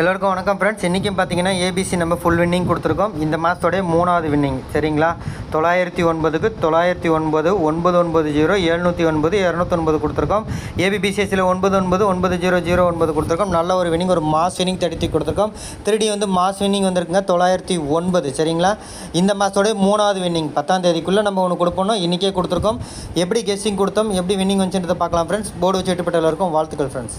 எல்லோருக்கும் வணக்கம் ஃப்ரெண்ட்ஸ் இன்றைக்கும் பார்த்தீங்கன்னா ஏபிசி நம்ம ஃபுல் வின்னிங் கொடுத்துருக்கோம். இந்த மாதத்தோடைய மூணாவது வின்னிங் சரிங்களா? தொள்ளாயிரத்தி ஒன்பதுக்கு தொள்ளாயிரத்தி ஒன்பது ஒன்பது ஒன்பது ஜீரோ எழுநூற்றி ஒன்பது இரநூத்தொன்பது கொடுத்துருக்கோம் ஏபிபிசிஎஸ்சியில் ஒன்பது ஒன்பது ஒன்பது ஜீரோ ஜீரோ ஒன்பது கொடுத்துருக்கோம். நல்ல ஒரு வின்னிங் ஒரு மாஸ் வின்னிங் தடுத்தி கொடுத்துருக்கோம். திருடி வந்து மாஸ் வின்னிங் வந்திருக்குங்க தொள்ளாயிரத்தி ஒன்பது. சரிங்களா? இந்த மாதத்தோடைய மூணாவது வின்னிங் பத்தாம் தேதிக்குள்ளே நம்ம ஒன்று கொடுப்போம் இன்றைக்கே கொடுத்துருக்கோம். எப்படி கெஸ்ஸிங் கொடுத்தோம் எப்படி வின்னிங் வந்துச்சுன்றதை பார்க்கலாம் ஃப்ரெண்ட்ஸ் போர்டு வச்சு எட்டுப்பட்ட எல்லாருக்கும் வாழ்த்துக்கள் friends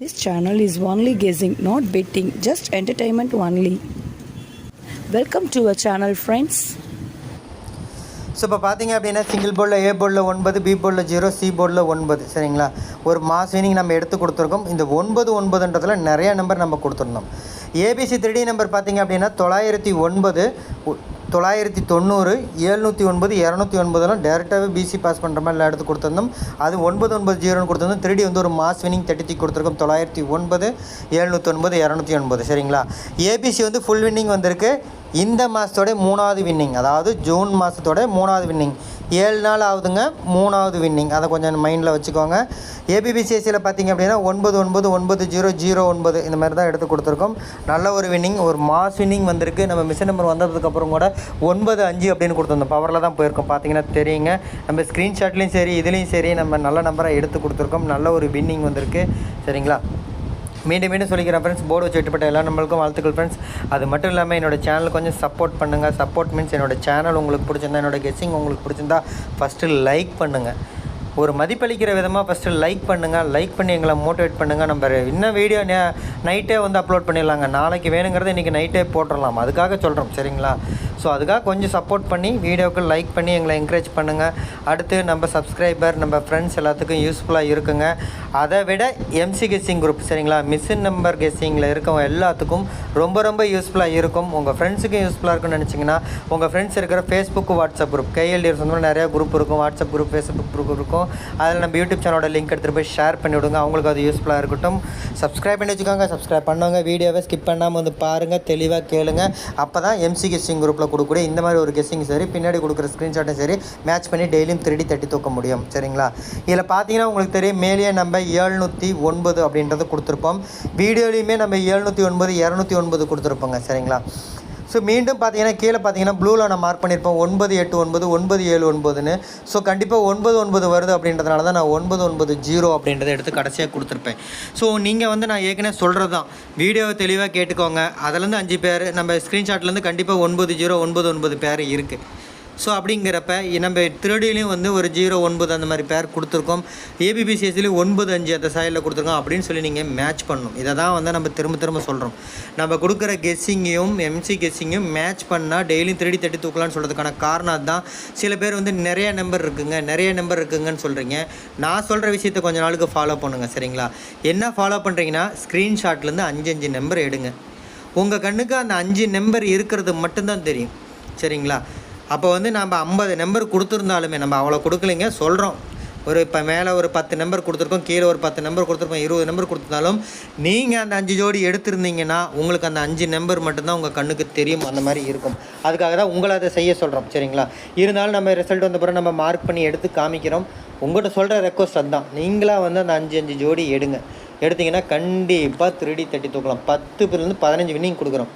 This channel is only guessing, not betting, just entertainment only. Welcome to a channel friends so இப்போ பார்த்தீங்க அப்படின்னா சிங்கிள் போர்டில் ஏ போர்டில் ஒன்பது பி போர்டில் ஜீரோ சி போர்டில் ஒன்பது சரிங்களா? ஒரு மாஸ் வினிங் நம்ம எடுத்து கொடுத்துருக்கோம். இந்த ஒன்பது ஒன்பதுன்றதில் நிறைய நம்பர் நம்ம கொடுத்துருந்தோம் ஏபிசி த்ரீ நம்பர் பார்த்தீங்க அப்படின்னா தொள்ளாயிரத்தி ஒன்பது உ- தொள்ளாயிரத்தி தொண்ணூறு ஏழ்நூற்றி ஒன்பது இரநூத்தி ஒன்பதுலாம் டேரெக்டாகவே பிசி பாஸ் பண்ணுற மாதிரி எல்லாம் எடுத்து கொடுத்துருந்தோம். அது ஒன்பது ஒன்பது ஜீரோன்னு கொடுத்துருந்தோம். திருடி வந்து ஒரு மாஸ் வினிங் தட்டி கொடுத்துருக்கோம். தொள்ளாயிரத்தி ஒன்பது எழுநூற்றி ஒன்பது இரநூத்தி ஒன்பது. சரிங்களா? ஏபிசி வந்து ஃபுல் வின்னிங் வந்திருக்கு. இந்த மாதத்தோட மூணாவது வின்னிங் அதாவது ஜூன் மாதத்தோட மூணாவது வின்னிங் ஏழு நாள் ஆகுதுங்க மூணாவது வின்னிங் அதை கொஞ்சம் மைண்டில் வச்சுக்கோங்க. ஏபிபிசிஎஸ்சியில் பார்த்தீங்க அப்படின்னா ஒன்பது ஒன்பது ஒன்பது ஜீரோ ஜீரோ ஒன்பது. இந்த மாதிரி தான் எடுத்து கொடுத்துருக்கோம். நல்ல ஒரு வின்னிங் ஒரு மாஸ் வின்னிங் வந்திருக்கு. நம்ம மிஷின் நம்பர் வந்ததுக்கப்புறம் கூட ஒன்பது அஞ்சு அப்படின்னு கொடுத்துருந்தோம். பவரில் தான் போயிருக்கோம். பார்த்தீங்கன்னா தெரியுங்க. நம்ம ஸ்க்ரீன்ஷாட்லேயும் சரி இதுலேயும் சரி நம்ம நல்ல நம்பராக எடுத்து கொடுத்துருக்கோம். நல்ல ஒரு வின்னிங் வந்திருக்கு. சரிங்களா? மீண்டும் மீண்டும் சொல்லிக்கிறேன் ஃப்ரெண்ட்ஸ் போர்டு வச்சு விட்டுப்பட்ட எல்லா நம்மளுக்கும் வாழ்த்துக்கள் ஃப்ரெண்ட்ஸ் அது மட்டும் இல்லாமல் என்னோடய சேனல் கொஞ்சம் சப்போர்ட் பண்ணுங்கள் சப்போர்ட் மீன்ஸ் என்னோடய சேனல் உங்களுக்கு பிடிச்சிருந்தா என்னோட கெஸ்ஸிங் உங்களுக்கு பிடிச்சிருந்தா ஃபஸ்ட்டு லைக் பண்ணுங்கள் ஒரு மதிப்பளிக்கிற விதமாக ஃபஸ்ட்டு லைக் பண்ணுங்கள் லைக் பண்ணி எங்களை மோட்டிவேட் பண்ணுங்கள் நம்ம இன்னும் வீடியோ நைட்டே வந்து அப்லோட் பண்ணிடலாங்க. நாளைக்கு வேணுங்கிறத இன்றைக்கி நைட்டே போட்டுடலாம். அதுக்காக சொல்கிறோம் சரிங்களா? ஸோ அதுக்காக கொஞ்சம் சப்போர்ட் பண்ணி வீடியோவுக்கு லைக் பண்ணி எங்களை என்கரேஜ் பண்ணுங்கள் அடுத்து நம்ம சப்ஸ்கிரைபர் நம்ம ஃப்ரெண்ட்ஸ் எல்லாத்துக்கும் யூஸ்ஃபுல்லாக இருக்குங்க. அதை விட எம்சி கெஸ்ஸிங் குரூப் சரிங்களா? மிஷின் நம்பர் கெஸ்ஸிங்கில் இருக்கவங்க எல்லாத்துக்கும் ரொம்ப ரொம்ப யூஸ்ஃபுல்லாக இருக்கும். உங்கள் ஃப்ரெண்ட்ஸுக்கும் யூஸ்ஃபுல்லாக இருக்கும்னு நினச்சிங்கன்னா உங்கள் ஃப்ரெண்ட்ஸ் இருக்கிற ஃபேஸ்புக் வாட்ஸ்அப் குரூப் கேஎல்டி சொந்தமாக நிறையா குரூப் இருக்கும். வாட்ஸ்அப் குரூப் ஃபேஸ்புக் குரூப் இருக்கும். அதில் நம்ம யூடியூப் சேனலோட லிங்க் எடுத்துகிட்டு போய் ஷேர் பண்ணி விடுங்க அவங்களுக்கு அது யூஸ்ஃபுல்லாக இருக்கட்டும். சப்ஸ்கிரைப் பண்ணி வச்சுக்கோங்க. சப்ஸ்கிரைப் பண்ணுவாங்க வீடியோவை ஸ்கிப் பண்ணாமல் வந்து பாருங்கள் தெளிவாக கேளுங்க. அப்போ தான் எம்சி கெஸ்டிங் குரூப்பில் கொடுக்கக்கூடிய இந்த மாதிரி ஒரு கெஸ்டிங் சரி பின்னாடி கொடுக்குற ஸ்க்ரீன்ஷாட்டும் சரி மேட்ச் பண்ணி டெய்லியும் திருடி தட்டி தூக்க முடியும். சரிங்களா? இதில் பார்த்தீங்கன்னா உங்களுக்கு தெரியும். மேலேயே நம்ம ஏழ்நூற்றி ஒன்பது அப்படின்றத கொடுத்துருப்போம். வீடியோலையுமே நம்ம ஏழ்நூற்றி ஒன்பது இரநூத்தி ஒன்பது கொடுத்துருப்போங்க. சரிங்களா? ஸோ மீண்டும் பார்த்தீங்கன்னா கீழே பார்த்தீங்கன்னா ப்ளூவில் நான் மார்க் பண்ணியிருப்பேன் ஒன்பது எட்டு ஒன்பது ஒன்பது ஏழு ஒன்பதுன்னு. ஸோ கண்டிப்பாக ஒன்பது ஒன்பது வருது அப்படின்றதுனால தான் நான் ஒன்பது ஒன்பது ஜீரோ அப்படின்றத எடுத்து கடைசியாக கொடுத்துருப்பேன். ஸோ நீங்கள் வந்து நான் ஏற்கனவே சொல்கிறது தான். வீடியோவை தெளிவாக கேட்டுக்கோங்க. அதுலேருந்து அஞ்சு பேர் நம்ம ஸ்க்ரீன்ஷாட்லேருந்து கண்டிப்பாக ஒன்பது ஜீரோ ஒன்பது ஒன்பது பேர் இருக்குது ஸோ அப்படிங்கிறப்ப நம்ம திருடிலையும் வந்து ஒரு ஜீரோ ஒன்பது அந்த மாதிரி பேர் கொடுத்துருக்கோம். ஏபிபிசிஎஸ்லேயும் ஒன்பது அஞ்சு அந்த சைடில் கொடுத்துருக்கோம். அப்படின்னு சொல்லி நீங்கள் மேட்ச் பண்ணணும் இதை தான் வந்து நம்ம திரும்ப திரும்ப சொல்கிறோம் நம்ம கொடுக்குற கெஸ்ஸிங்கையும் எம்சி கெஸ்ஸிங்கையும் மேட்ச் பண்ணால் டெய்லியும் திருடி தட்டி தூக்கலாம்னு சொல்கிறதுக்கான காரணம் அதுதான். சில பேர் வந்து நிறைய நம்பர் இருக்குங்க. நிறைய நம்பர் இருக்குங்கன்னு சொல்கிறீங்க நான் சொல்கிற விஷயத்தை கொஞ்ச நாளுக்கு ஃபாலோ பண்ணுங்கள் சரிங்களா? என்ன ஃபாலோ பண்ணுறீங்கன்னா ஸ்க்ரீன்ஷாட்லேருந்து அஞ்சு அஞ்சு நம்பர் எடுங்க. உங்கள் கண்ணுக்கு அந்த அஞ்சு நம்பர் இருக்கிறது மட்டும்தான் தெரியும். சரிங்களா? அப்போ வந்து நம்ம ஐம்பது நம்பர் கொடுத்துருந்தாலுமே நம்ம அவ்வளோ கொடுக்கலைங்க சொல்கிறோம் ஒரு இப்போ மேலே ஒரு பத்து நம்பர் கொடுத்துருக்கோம் கீழே ஒரு பத்து நம்பர் கொடுத்துருக்கோம் இருபது நம்பர் கொடுத்துருந்தாலும் நீங்கள் அந்த அஞ்சு ஜோடி எடுத்திருந்தீங்கன்னா உங்களுக்கு அந்த அஞ்சு நம்பர் மட்டும்தான் உங்கள் கண்ணுக்கு தெரியும் அந்த மாதிரி இருக்கும். அதுக்காக தான் உங்களை அதை செய்ய சொல்கிறோம் சரிங்களா? இருந்தாலும் நம்ம ரிசல்ட் வந்த பிறகு நம்ம மார்க் பண்ணி எடுத்து காமிக்கிறோம். உங்கள்கிட்ட சொல்கிற ரெக்வஸ்ட் அதுதான். நீங்களாக வந்து அந்த அஞ்சு அஞ்சு ஜோடி எடுங்க. எடுத்தீங்கன்னா கண்டிப்பாக திருடி தட்டி தூக்கலாம். பத்து பேர்லேருந்து பதினஞ்சு வின்னிங் கொடுக்குறோம்.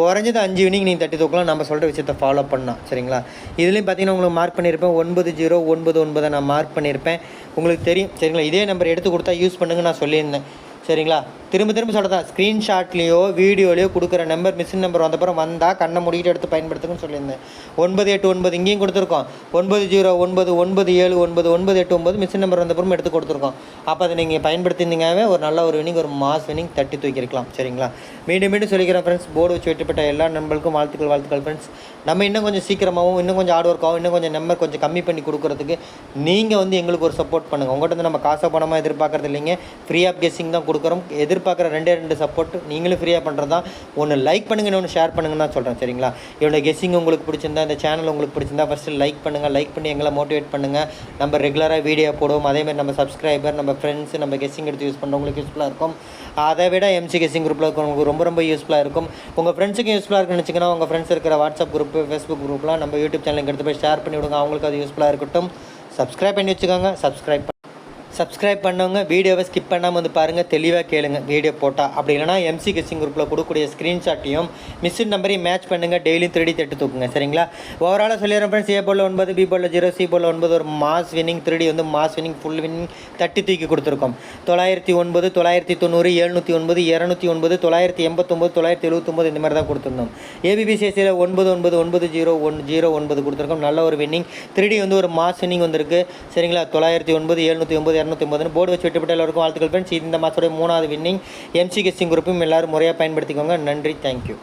குறைஞ்சது அஞ்சு வினிங் நீங்கள் தட்டி தூக்கலாம். நம்ம சொல்கிற விஷயத்தை ஃபாலோ பண்ணலாம். சரிங்களா? இதுலேயும் பார்த்தீங்கன்னா உங்களுக்கு மார்க் பண்ணியிருப்பேன். ஒன்பது ஜீரோ ஒன்பது ஒன்பதை நான் மார்க் பண்ணியிருப்பேன். உங்களுக்கு தெரியும். சரிங்களா? இதே நம்பர் எடுத்து கொடுத்தா யூஸ் பண்ணுங்க நான் சொல்லியிருந்தேன். சரிங்களா? திரும்ப திரும்ப சொல்கிறதா ஸ்க்ரீன்ஷாட்லேயோ வீடியோலையோ கொடுக்குற நம்பர் மிஷின் நம்பர் வந்தப்புறம் வந்தால் கண்ணை முடிக்கிட்டு எடுத்து பயன்படுத்துங்கன்னு சொல்லியிருந்தேன். ஒன்பது எட்டு ஒன்பது இங்கேயும் கொடுத்துருக்கோம். ஒன்பது ஜீரோ ஒன்பது ஒன்பது ஏழு ஒன்பது ஒன்பது எட்டு ஒன்பது மிஷின் நம்பர் வந்தப்புறம் எடுத்து கொடுத்துருக்கோம். அப்போ அதை நீங்கள் பயன்படுத்தியிருந்தீங்கவே ஒரு நல்ல ஒரு வினிங் ஒரு மாஸ் வினிங் தட்டி தூக்கியிருக்கலாம். சரிங்களா? மீண்டும் மீண்டும் சொல்லிக்கிறேன் ஃப்ரெண்ட்ஸ் போர்டு வச்சு வெட்டப்பட்ட எல்லா நண்பர்களுக்கும் வாழ்த்துக்கள் வாழ்த்துக்கள் ஃப்ரெண்ட்ஸ் நம்ம இன்னும் கொஞ்சம் சீக்கிரமாகவும் இன்னும் கொஞ்சம் ஹார்ட் ஒர்க்காகவும் இன்னும் கொஞ்சம் நம்பர் கொஞ்சம் கம்மி பண்ணி கொடுக்குறதுக்கு நீங்கள் வந்து எங்களுக்கு ஒரு சப்போர்ட் பண்ணுங்கள் உங்கள்கிட்ட வந்து நம்ம காசை பணமாக எதிர்பார்க்குறது இல்லைங்க. ஃப்ரீ ஆஃப் கெஸ்ஸிங் தான் கொடுக்குறோம். எதிர் எதிர்பார்க்குற ரெண்டே ரெண்டு சப்போர்ட் நீங்களும் ஃப்ரீயாக பண்ணுறது தான் ஒன்று லைக் பண்ணுங்க இன்னொன்று ஷேர் பண்ணுங்கன்னு தான் சொல்கிறேன் சரிங்களா? என்னோட கெஸ்ஸிங் உங்களுக்கு பிடிச்சிருந்தா இந்த சேனல் உங்களுக்கு பிடிச்சிருந்தா ஃபஸ்ட்டு லைக் பண்ணுங்கள் லைக் பண்ணி எங்களை மோட்டிவேட் பண்ணுங்கள் நம்ம ரெகுலராக வீடியோ போடுவோம். அதேமாதிரி நம்ம சப்ஸ்கிரைபர் நம்ம ஃப்ரெண்ட்ஸ் நம்ம கெஸ்ஸிங் எடுத்து யூஸ் பண்ணுறவங்களுக்கு யூஸ்ஃபுல்லாக இருக்கும். அதை விட எம்சி கெஸ்ஸிங் குரூப்பில் இருக்கிறவங்களுக்கு ரொம்ப ரொம்ப யூஸ்ஃபுல்லாக இருக்கும். உங்கள் ஃப்ரெண்ட்ஸுக்கு யூஸ்ஃபுல்லாக இருக்குன்னு நினச்சிங்கன்னா உங்கள் ஃப்ரெண்ட்ஸ் இருக்கிற வாட்ஸ்அப் குரூப் ஃபேஸ்புக் குரூப்லாம் நம்ம யூடியூப் சேனலுக்கு எடுத்து போய் ஷேர் பண்ணி விடுங்க. அவங்களுக்கு அது யூஸ்ஃபுல்லாக இருக்கட்டும். சப்ஸ்கிரைப் பண்ணி வச்சுக்கோங்க. சப்ஸ்கிரைப் சப்ஸ்கிரைப் பண்ணவங்க வீடியோவை ஸ்கிப் பண்ணாமல் வந்து பாருங்கள் தெளிவாக கேளுங்க வீடியோ போட்டால் அப்படி இல்லைனா எம்சி கிச்சிங் குரூப்பில் கொடுக்கக்கூடிய ஸ்க்ரீன்ஷாட்டையும் மிஸ்ஸின் நம்பரையும் மேட்ச் பண்ணுங்கள் டெய்லியும் த்ரீடி தட்டு தூக்குங்க சரிங்களா? ஓவராலாக சொல்லிடுறேன் ஃப்ரெண்ட்ஸ் ஏ போல் ஒன்பது பி போல் ஜீரோ சி போல் ஒன்பது ஒரு மாஸ் வின்னிங் த்ரீ வந்து மாஸ் வின்னிங் ஃபுல் வின்னிங் தட்டி தூக்கி கொடுத்துருக்கோம். தொள்ளாயிரத்தி ஒன்பது தொள்ளாயிரத்தி தொண்ணூறு எழுநூற்றி ஒன்பது இரநூத்தி ஒன்பது தொள்ளாயிரத்தி எண்பத்தொம்பது தொள்ளாயிரத்தி எழுபத்தொம்பது இந்த மாதிரி தான் கொடுத்துருந்தோம். ஏபிபிசிஎஸ்சியில் ஒன்பது ஒன்பது ஒன்பது ஜீரோ ஒன் ஜீரோ ஒன்பது கொடுத்துருக்கோம். நல்ல ஒரு வின்னிங் த்ரீ வந்து ஒரு மாஸ் வின்னிங் வந்திருக்கு சரிங்களா? தொள்ளாயிரத்தி ஒன்பது எழுநூற்றி ஒன்பது இரநூத்தி ஒன்பதுன்னு போர்டு வச்சு விட்டுப்பட்ட எல்லாருக்கும் வாழ்த்துக்கள் ஃப்ரெண்ட்ஸ் இந்த மாதத்துடைய மூணாவது வின்னிங் எம்சி கெஸ்டிங் குரூப்பும் எல்லோரும் முறையாக பயன்படுத்திக்கோங்க. நன்றி. தேங்க்யூ